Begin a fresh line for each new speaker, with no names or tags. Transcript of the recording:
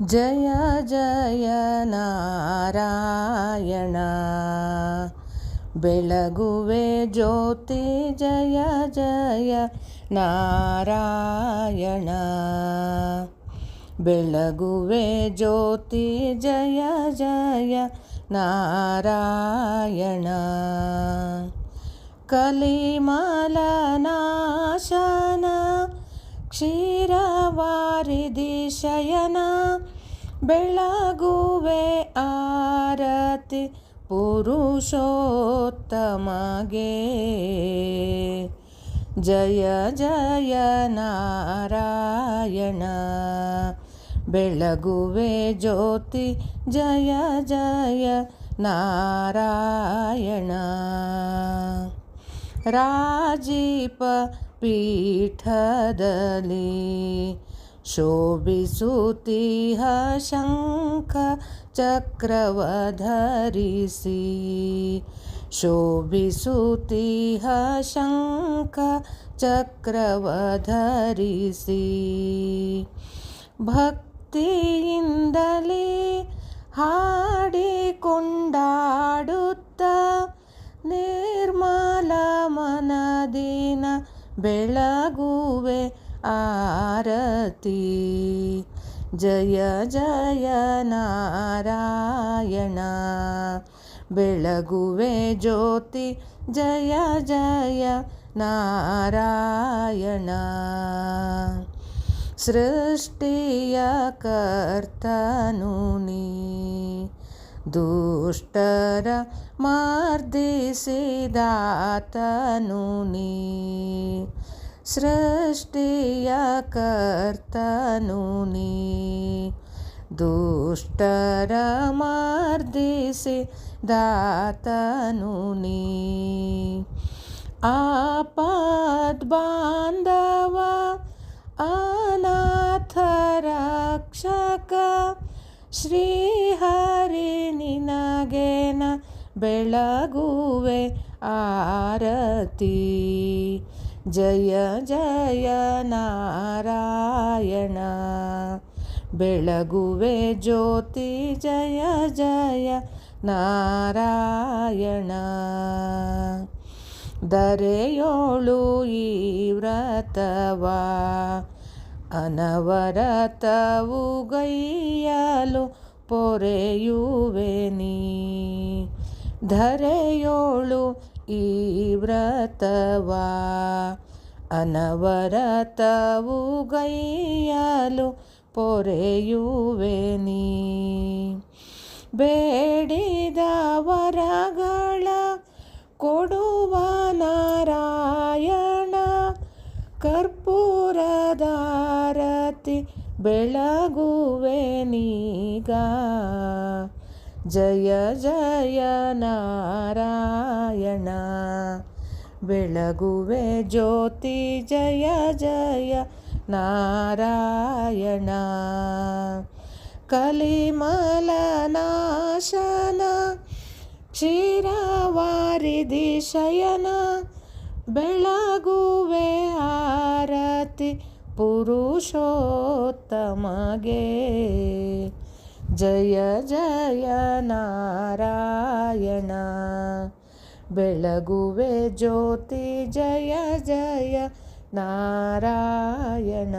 ಜಯ ಜಯ ನಾರಾಯಣ ಬೆಳಗುವೆ ಜ್ಯೋತಿ ಜಯ ಜಯ ನಾರಾಯಣ ಬೆಳಗುವೆ ಜ್ಯೋತಿ ಜಯ ಜಯ ನಾರಾಯಣ ಕಲಿಮಲನಾಶನ ಕ್ಷೀರವಾರಿದಿ ಶಯನ ಬೆಳಗುವೆ ಆರತಿ ಪುರುಷೋತ್ತಮಗೆ. ಜಯ ಜಯ ನಾರಾಯಣ. ಬೆಳಗುವೆ ಜ್ಯೋತಿ ಜಯ ಜಯ ನಾರಾಯಣ. ರಾಜೀಪ ಪೀಠದಲ್ಲಿ ಶೋಭಿಸುತ್ತಿಹ ಶಂಖ ಚಕ್ರವ ಧರಿಸಿ ಶೋಭಿಸುತ್ತಿಹ ಶಂಖ ಚಕ್ರವ ಧರಿಸಿ ಭಕ್ತಿಯಿಂದಲೇ ಹಾಡಿಕೊಂಡಾಡುತ್ತ ನಿರ್ಮಲ ಮನದಿನ ಬೆಳಗುವೆ ಆರತಿ. ಜಯ ಜಯ ನಾರಾಯಣ. ಬೆಳಗುವೆ ಜ್ಯೋತಿ ಜಯ ಜಯ ನಾರಾಯಣ. ಸೃಷ್ಟಿಯ ಕರ್ತನು ನೀ. ದುಷ್ಟರ ಮರ್ದಿಸಿದಾತನು ನೀ ಸೃಷ್ಟಿಯ ಕರ್ತನು ನೀ ದುಷ್ಟರ ಮರ್ದಿಸಿ ದಾತನು ನೀ ಆಪದ್ ಬಾಂಧವ ಅನಾಥ ರಕ್ಷಕ ಶ್ರೀಹರಿ ಬೆಳಗುವೆ ಆರತಿ. ಜಯ ಜಯ ನಾರಾಯಣ. ಬೆಳಗುವೆ ಜ್ಯೋತಿ, ಜಯ ಜಯ ನಾರಾಯಣ. ದರೆಯೋಳು ಈ ವ್ರತವ. ಅನವರತವು ಗೈಯಲು ಪೊರೆಯುವೆ ನೀ. ಧರೆಯೋಳು ಈ ವ್ರತವ ಅನವರತವು ಗೈಯಲು ಪೊರೆಯುವೆ ನೀ. ಬೇಡಿದ ವರಗಳ ಕೊಡುವ ನಾರಾಯಣ ಕರ್ಪೂರದಾರತಿ ಬೆಳಗುವೆ ನೀಗ. ಜಯ ಜಯ ನಾರಾಯಣ. ಬೆಳಗುವೆ ಜ್ಯೋತಿ ಜಯ ಜಯ ನಾರಾಯಣ. ಕಲಿಮಲನಾಶನ ಕ್ಷೀರವಾರಿದಿ ಶಯನ ಬೆಳಗುವೆ ಆರತಿ ಪುರುಷೋತ್ತಮಗೆ. ಜಯ ಜಯ ನಾರಾಯಣ ಬೆಳಗುವೆ ಜ್ಯೋತಿ ಜಯ ಜಯ ನಾರಾಯಣ